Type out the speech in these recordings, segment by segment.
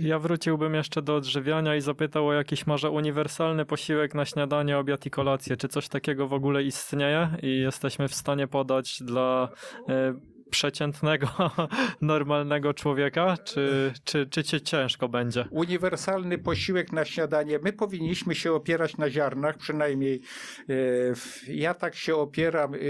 Ja wróciłbym jeszcze do odżywiania i zapytał o jakiś może uniwersalny posiłek na śniadanie, obiad i kolację. Czy coś takiego w ogóle istnieje i jesteśmy w stanie podać dla e, przeciętnego, normalnego człowieka? Czy, czy, czy cię ciężko będzie? uniwersalny posiłek na śniadanie. My powinniśmy się opierać na ziarnach, przynajmniej e, ja tak się opieram i,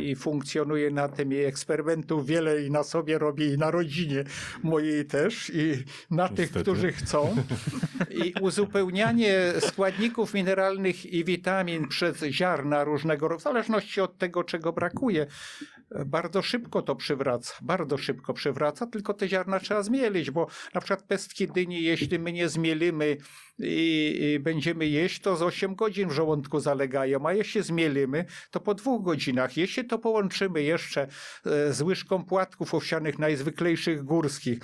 i, i funkcjonuję na tym i eksperymentów wiele i na sobie robię i na rodzinie mojej też i na tych, Niestety. którzy chcą. I uzupełnianie składników mineralnych i witamin przez ziarna różnego rodzaju, w zależności od tego, czego brakuje, e, bardzo szybko to przywraca. Bardzo szybko przywraca, tylko te ziarna trzeba zmielić, bo na przykład pestki dyni, jeśli my nie zmielimy i, i będziemy jeść, to z 8 godzin w żołądku zalegają, a jeśli zmielimy, to po dwóch godzinach. Jeśli to połączymy jeszcze e, z łyżką płatków owsianych najzwyklejszych górskich,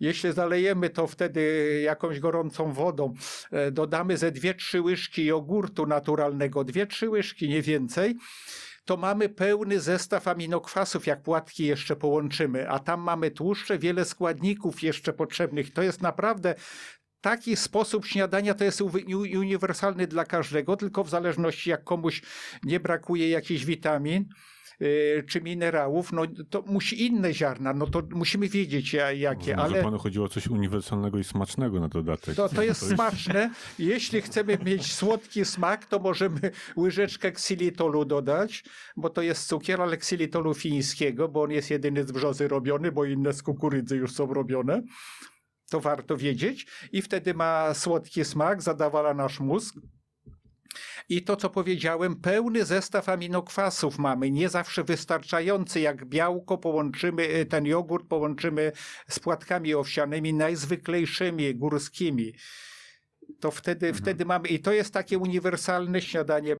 jeśli zalejemy to wtedy jakąś gorącą wodą, e, dodamy ze 2-3 łyżki jogurtu naturalnego, 2-3 łyżki, nie więcej, to mamy pełny zestaw aminokwasów, jak płatki jeszcze połączymy, a tam mamy tłuszcze, wiele składników jeszcze potrzebnych. To jest naprawdę taki sposób śniadania, to jest uniwersalny dla każdego, tylko w zależności jak komuś nie brakuje jakichś witamin, yy, czy minerałów, no to musi inne ziarna, no to musimy wiedzieć ja- jakie, Może ale panu chodziło o coś uniwersalnego i smacznego na dodatek. to, to jest smaczne. Jeśli chcemy mieć słodki smak, to możemy łyżeczkę ksylitolu dodać, bo to jest cukier, ale ksylitolu fińskiego, bo on jest jedyny z brzozy robiony, bo inne z kukurydzy już są robione. To warto wiedzieć. I wtedy ma słodki smak, zadawala nasz mózg. I to, co powiedziałem, pełny zestaw aminokwasów mamy, nie zawsze wystarczający. Jak białko połączymy, y, ten jogurt połączymy z płatkami owsianymi, najzwyklejszymi, górskimi, to wtedy, wtedy mamy, i to jest takie uniwersalne śniadanie.